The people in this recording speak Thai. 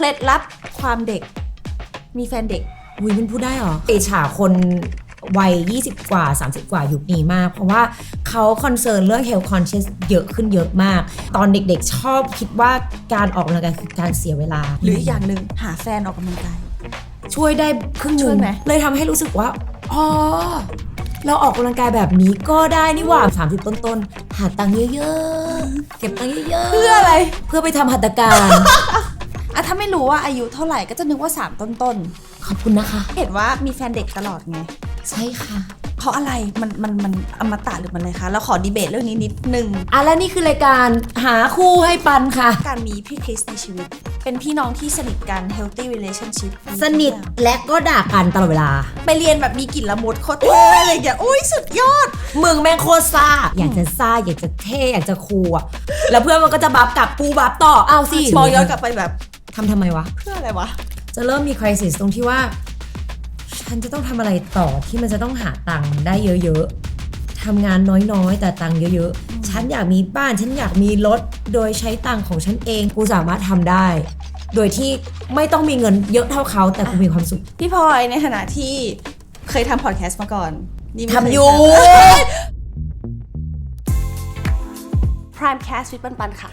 เคล็ดลับความเด็ก มีแฟนเด็กวิมันพูดได้เหรอเอฉาคนวัย 20 กว่า 30 กว่ายุคนี้มาก เพราะว่าเขาคอนเซิร์นเรื่อง health conscious เยอะขึ้นเยอะมาก ตอนเด็กๆ ชอบคิดว่าการออกกำลังกายคือการเสียเวลา หรืออีกอย่างหนึ่งหาแฟนออกกำลังกาย ช่วยได้ครึ่งหช่นึ่วยงไหม เลยทำให้รู้สึกว่า อ๋อ เราออกกำลังกายแบบนี้ก็ได้นี่หว่า 30 ต้นๆ หาตังค์เยอะๆ เก็บตังค์เยอะๆ เพื่ออะไร เพื่อไปทำหัตถการอะ ถ้าไม่รู้ว่าอายุเท่าไหร่ก็จะนึกว่า 3 ต้นขอบคุณนะคะ ๆ เห็นว่ามีแฟนเด็กตลอดไง ใช่ค่ะ เพราะอะไร มันมันมันอมตะหรือมันอะไรคะ เราขอดีเบตเรื่องนี้นิดนึง อะและนี่คือรายการหาคู่ให้ปันค่ะ การมีพี่คริสในชีวิต เป็นพี่น้องที่สนิทกัน healthy relationship สนิทและก็ด่ากันตลอดเวลา ไปเรียนแบบมีกลิ่นละมุดโคตรเท่อะไรอย่างเงี้ยอุ้ยสุดยอด มึงแม่งโคตรซ่า อยากจะซ่า อยากจะเท่ อยากจะคูลอะแล้วเพื่อนมันก็จะบัฟกลับกูบัฟต่อ เอาสิมองย้อนกลับไปแบบ ทำทำไมวะ เพื่ออะไรวะ จะเริ่มมีคริสิสตรงที่ว่า ฉันจะต้องทำอะไรต่อที่มันจะต้องหาตังค์ได้เยอะๆทำงานน้อยๆ แต่ตังค์เยอะๆ ฉันอยากมีบ้าน ฉันอยากมีรถ โดยใช้ตังค์ของฉันเอง กูสามารถทำได้ โดยที่ไม่ต้องมีเงินเยอะเท่าเขาแต่กูมีความสุข พี่พลอยในฐานะที่เคยทำพอดแคสต์มาก่อนนี่ไม่เคทำอยู่ Primecast วิปปันปันค่ะ